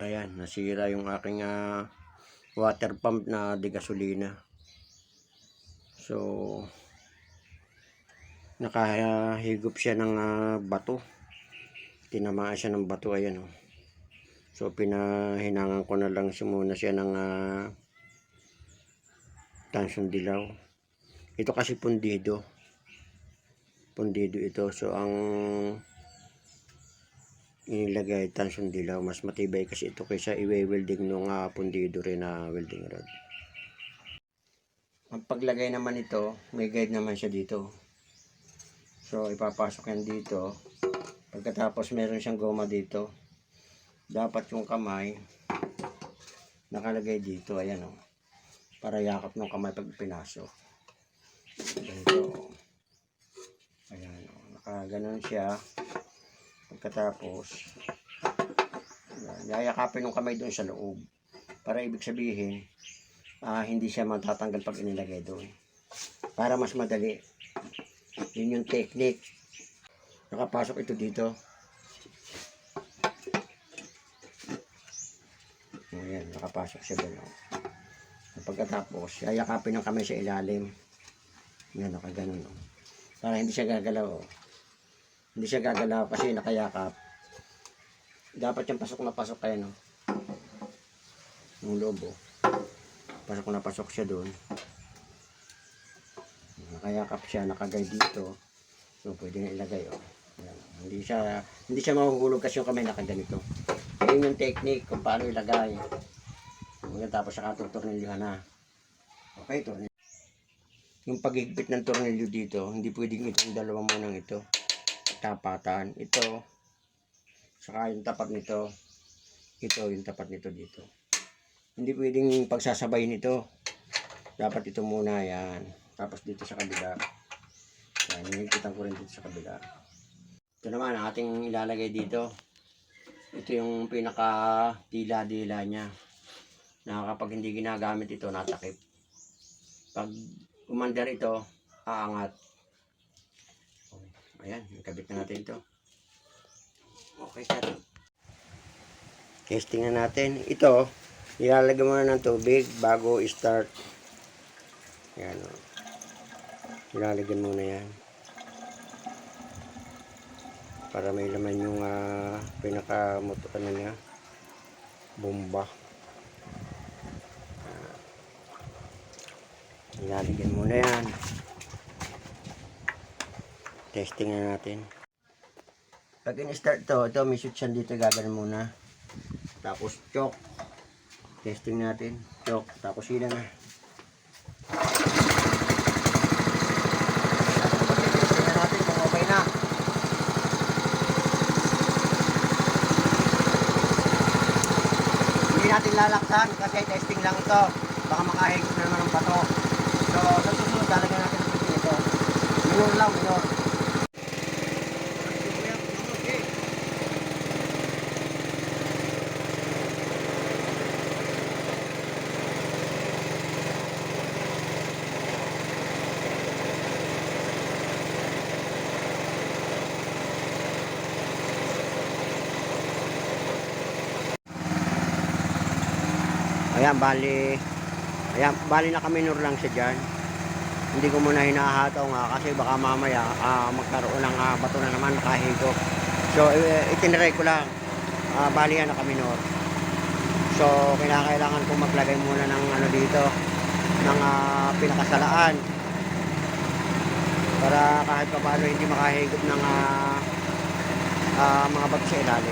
Ayan, nasira yung aking ah, water pump na de gasolina. So, nakahigop siya ng ah, bato. Tinamaan siya ng bato, ayan oh. So, pinahinangan ko na lang siya muna siya ng uh, tansyon dilaw. Ito kasi pundido. Pundido ito. So, ang inilagay tansyon dilaw. Mas matibay kasi ito kaysa iwe-welding nung uh, pundido rin na welding rod. Ang paglagay naman ito, may guide naman siya dito. So, ipapasok yan dito. Pagkatapos, meron siyang goma dito. Dapat yung kamay, nakalagay dito. Ayan o. Para yakap ng kamay pag pinasok. Ganito. Ayan o. Nakaganon siya. Pagkatapos, yayakapin ng kamay doon sa loob. Para ibig sabihin, ah, hindi siya matatanggal pag inilagay doon. Para mas madali. Yun yung technique. Nakapasok ito dito. Ayan, nakapasok siya doon. oh. Pagkatapos, yayakapin ng kamay sa ilalim. Yan, nakaganon. Oh. Para hindi siya gagalaw. Oh. Hindi siya gagalaw kasi nakayakap. Dapat yung pasok na pasok kayo, no? Yung loob, oh. Pasok na pasok siya doon. Nakayakap siya, nakagay dito. So, pwede na ilagay, oh. Hindi siya, hindi siya mahuhulog kasi yung kamay nakaganito. Yun yung technique kung paano ilagay. Ngayon, tapos saka tutornilyohan na. Okay, tornilyo. Yung paghigpit ng tornilyo dito, hindi pwedeng itong dalawang munang ito. Tapatan. Ito. Saka yung tapat nito. Ito, yung tapat nito dito. Hindi pwedeng pagsasabay nito. Dapat ito muna, yan. Tapos dito sa kabila. Yan, hinigitan ko rin dito sa kabila. Ito naman, ang ating ilalagay dito. Ito yung pinaka dila-dila niya. Na kapag hindi ginagamit ito, natakip. Pag umandar ito, aangat. Ayan, nakabit na natin ito. Okay, sir. Testing na natin. Ito, ilalagay muna ng tubig bago i-start. Yan o. Ilalagyan muna yan. Para may laman yung uh, pinaka ano niya. Bomba. Uh, ilalagyan muna yan. Testing na natin. Pag in-start to, ito may switch yan dito gagawin muna. Tapos choke. Testing natin. Choke. Tapos sila na. Lalaksan kasi testing lang ito. Baka makahigit na naman ng bato. So, sa susunod, lalagyan natin ito. Minor lang, minor. Ayan, bali, ayan, bali na kami nur lang siya dyan. Hindi ko muna hinahataw nga kasi baka mamaya ah, magkaroon ng ah, bato na naman nakahigop. So, eh, itinry ko lang. Ah, bali yan na kami nur. So, kinakailangan ko maglagay muna ng ano dito, ng ah, pinakasalaan. Para kahit pa paano hindi makahigop ng ah, ah, mga bato sa ilalim.